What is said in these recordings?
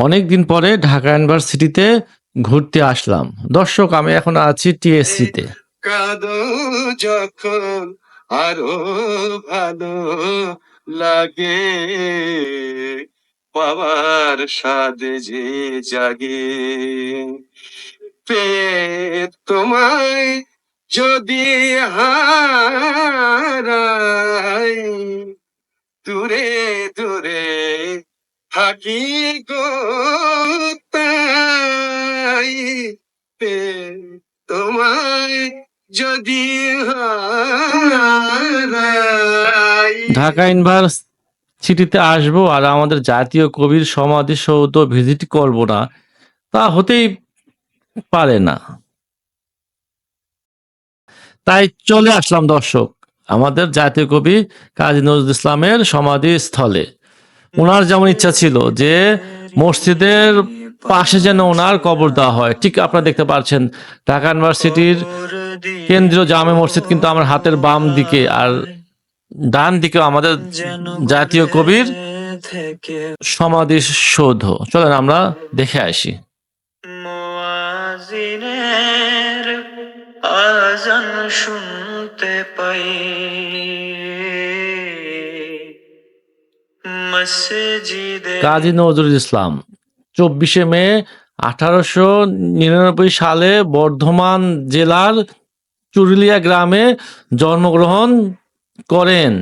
অনেক দিন পরে ঢাকা ইউনিভার্সিটিতে ঘুরতে আসলাম। দর্শক, আমি এখন আছি টিএসসিতে। যখন আরও ভালো লাগে, পাওয়ার স্বাদ যে জাগে। পেয়ে তোমায় যদি হারাই, দূরে দূরে থাকি গো তাই পেয়ে তোমায় যদি ঢাকা ইউনিভার্সিটিতে আসব আর আমাদের জাতীয় কবির সমাধি সমাধিসৌধ ভিজিট করব না, তা হতেই পারে না। তাই চলে আসলাম দর্শক, আমাদের জাতীয় কবি কাজী নজরুল ইসলামের সমাধি স্থলে ওনার যেমন ইচ্ছা ছিল যে মসজিদের পাশে যেন ওনার কবর দেওয়া হয়। ঠিক আপনারা দেখতে পাচ্ছেন ঢাকা ইউনিভার্সিটির কেন্দ্রীয় জামে মসজিদ কিন্তু আমার হাতের বাম দিকে আর ডান দিকে আমাদের জাতীয় কবির সমাধি সৌধ। চলেন আমরা দেখে আসি। শুনতে পাই। কাজী নজরুল ইসলাম, চব্বিশে মে আঠারোশো নিরানব্বই সালে বর্ধমান জেলার চুরুলিয়া গ্রামে জন্মগ্রহণ করেন।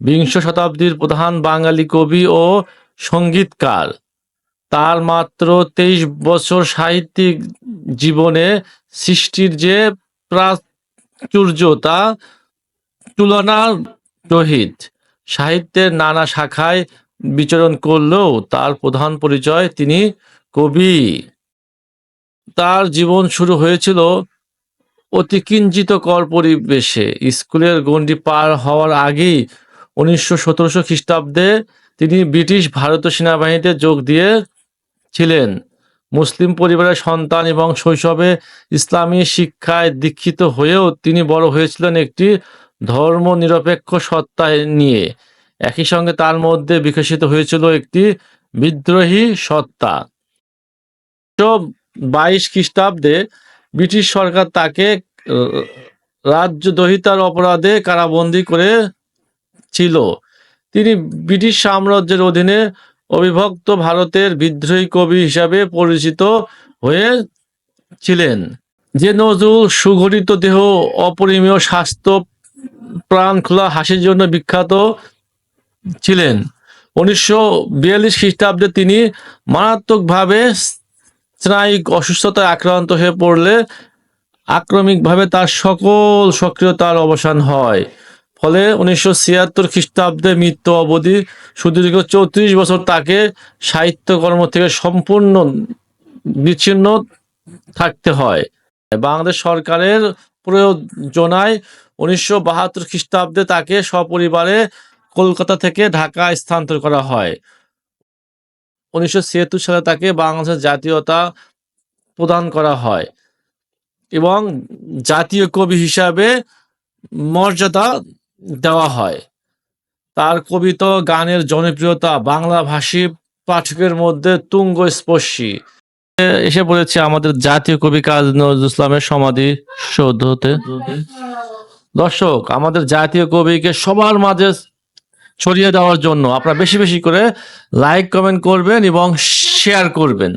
বিংশ শতাব্দীর প্রধান বাঙালি কবি ও সঙ্গীতকার। তার মাত্র তেইশ বছর সাহিত্যিক জীবনে সৃষ্টির যে প্রাচুর্য তা তুলনা রহিত সাহিত্যের নানা শাখায় বিচরণ করলেও তার প্রধান পরিচয় তিনি কবি। তার জীবন শুরু হয়েছিল অতি কিঞ্চিত কর পরিবেশে। স্কুলের গণ্ডি পার হওয়ার আগেই উনিশশো সতেরোশো খ্রিস্টাব্দে তিনি ব্রিটিশ ভারতীয় সেনাবাহিনীতে যোগ দিয়েছিলেন মুসলিম পরিবারের সন্তান এবং শৈশবে ইসলামী শিক্ষায় দীক্ষিত হয়েও তিনি বড় হয়েছিলেন একটি ধর্ম নিরপেক্ষ সত্তা নিয়ে। একই সঙ্গে তার মধ্যে বিকশিত হয়েছিল একটি বিদ্রোহী সত্তা। বাইশ খ্রিস্টাব্দে ব্রিটিশ সরকার তাকে আহ, রাজ্যদ্রোহিতার অপরাধে কারাবন্দী করে ছিল তিনি ব্রিটিশ সাম্রাজ্যের অধীনে অবিভক্ত ভারতের বিদ্রোহী কবি হিসাবে পরিচিত হয়েছিলেন। যে নজরুল সুগঠিত দেহ অপরিমীয় স্বাস্থ্য প্রাণ খোলা হাসির জন্য বিখ্যাত ছিলেন। উনিশশো বিয়াল্লিশ খ্রিস্টাব্দে তিনি মারাত্মকভাবে স্নায়িক অসুস্থতায় আক্রান্ত হয়ে পড়লে আক্রমিকভাবে তার সকল সক্রিয়তার অবসান হয়। ফলে উনিশশো ছিয়াত্তর খ্রিস্টাব্দে মৃত্যু অবধি সুদীর্ঘ চৌত্রিশ বছর তাকে সাহিত্যকর্ম থেকে সম্পূর্ণ বিচ্ছিন্ন থাকতে হয়। বাংলাদেশ সরকারের প্রয়োজনায় উনিশশো বাহাত্তর খ্রিস্টাব্দে তাকে সপরিবারে কলকাতা থেকে ঢাকা স্থানান্তর করা হয়। উনিশশো ছিয়াত্তর সালে তাকে বাংলাদেশের জাতীয়তা প্রদান করা হয় এবং জাতীয় কবি হিসাবে মর্যাদা দেওয়া হয়। তার কবিতা গানের জনপ্রিয়তা বাংলা ভাষী পাঠকের মধ্যে তুঙ্গ স্পর্শী এসে পড়েছে আমাদের জাতীয় কবি কাজী নজরুল ইসলামের সমাধি সৌধতে দর্শক, আমাদের জাতীয় কবিকে সবার মাঝে ছড়িয়ে দেওয়ার জন্য আপনারা বেশি বেশি করে লাইক কমেন্ট করবেন এবং শেয়ার করবেন।